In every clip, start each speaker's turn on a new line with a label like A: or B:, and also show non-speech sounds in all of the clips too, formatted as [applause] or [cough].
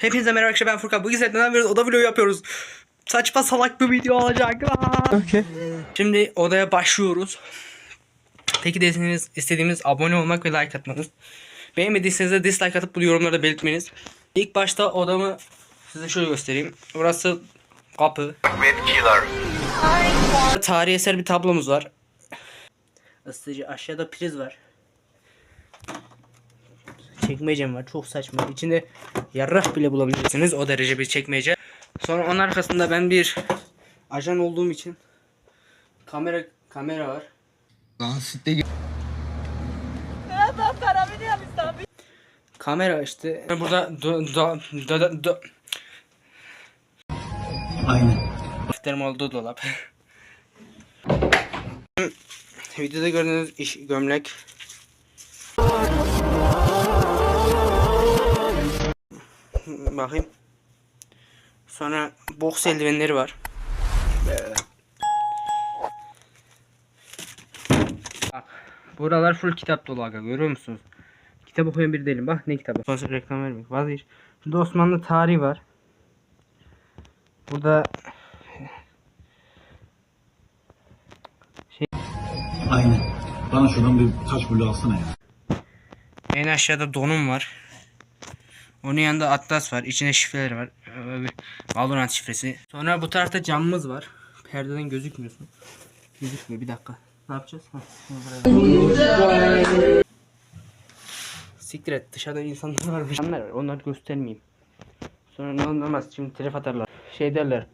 A: Hepinize merhaba arkadaşlar ben Furkan. Bugün sizlerle ne yapıyoruz? Oda vlogu yapıyoruz. Saçma salak bir video olacak. Okay. Şimdi odaya başlıyoruz. Peki deseniz istediğimiz abone olmak ve like atmanız. Beğenmediyseniz de dislike atıp bu yorumlarda belirtmeniz. İlk başta odamı size şöyle göstereyim. Burası kapı. Tarihi eser bir tablomuz var. Isıtıcı aşağıda priz var. Çekmecem var çok saçma. İçinde yarrak bile bulabilirsiniz o derece bir çekmece. Sonra onun arkasında ben bir ajan olduğum için kamera kamera var. Kamera işte. Burada do, do, do, do, do.
B: Aynen.
A: Defterim olduğu dolap. [laughs] Videoda gördüğünüz iş gömlek. Bakayım. Sonra boks eldivenleri var. Bak, buralar full kitap dolu aga görüyor musunuz? Kitap okuyan biri değilim. Bak ne kitabı. Sonuçta reklam vermek. Vazgeç. Şurada Osmanlı tarihi var. Burada
B: Aynen. Bana şuradan bir taş bulu alsana ya.
A: En aşağıda donum var. Onun yanında atlas var. İçinde şifreler var. Ee, Valorant şifresi. Sonra bu tarafta camımız var. Perdeden gözükmüyorsun. Gözükmüyor bir dakika. Ne yapacağız? Siktir et. Dışarıda insanlar varmış. İnsanlar var. Onları göstermeyeyim. Sonra ne olmaz. Şimdi telef atarlar. Şey derler.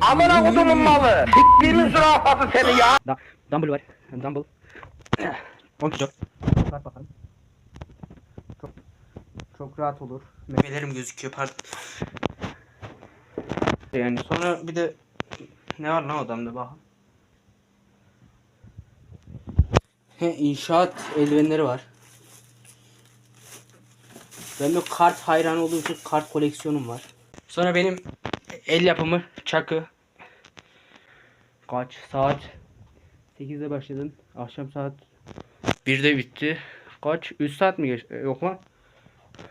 C: Amına kodumun malı. Siktirin zürafası seni ya.
A: Da Dumble var. Dumble. [clears throat] 10 kilo. Bak bakalım. Çok rahat olur. Memelerim gözüküyor pardon. Yani sonra bir de ne var lan odamda bakın. He inşaat eldivenleri var. Ben de kart hayranı olduğum için kart koleksiyonum var. Sonra benim el yapımı çakı. Kaç saat? 8'de başladın. Akşam saat 1'de bitti. Kaç? 3 saat mi geçti? E, Yok lan.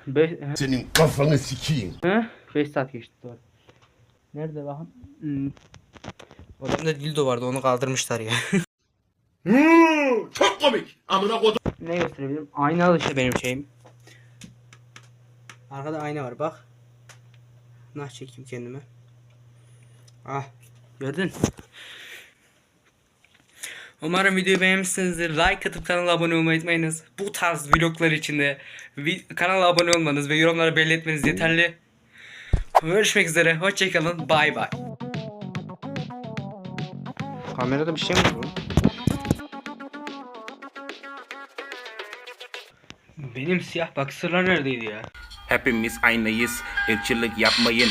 A: 5
D: Senin kafanı sikeyim.
A: He? 5 saat geçti doğru. Nerede bakın? Hmm. Odamda dildo vardı onu kaldırmışlar ya. [laughs]
D: Hmm, çok komik. Amına kodum.
A: ne gösterebilirim? Aynalı işte benim şeyim. Arkada ayna var bak. Nah çekeyim kendime. Ah gördün. Umarım videoyu beğenmişsinizdir. Like atıp kanala abone olmayı unutmayınız. Bu tarz vloglar içinde vi- kanala abone olmanız ve yorumlara belli etmeniz yeterli. Görüşmek üzere. Hoşçakalın. Bay bay. Kamerada bir şey mi var? Benim siyah baksırlar neredeydi ya?
E: Hepimiz aynıyız. Irkçılık yapmayın.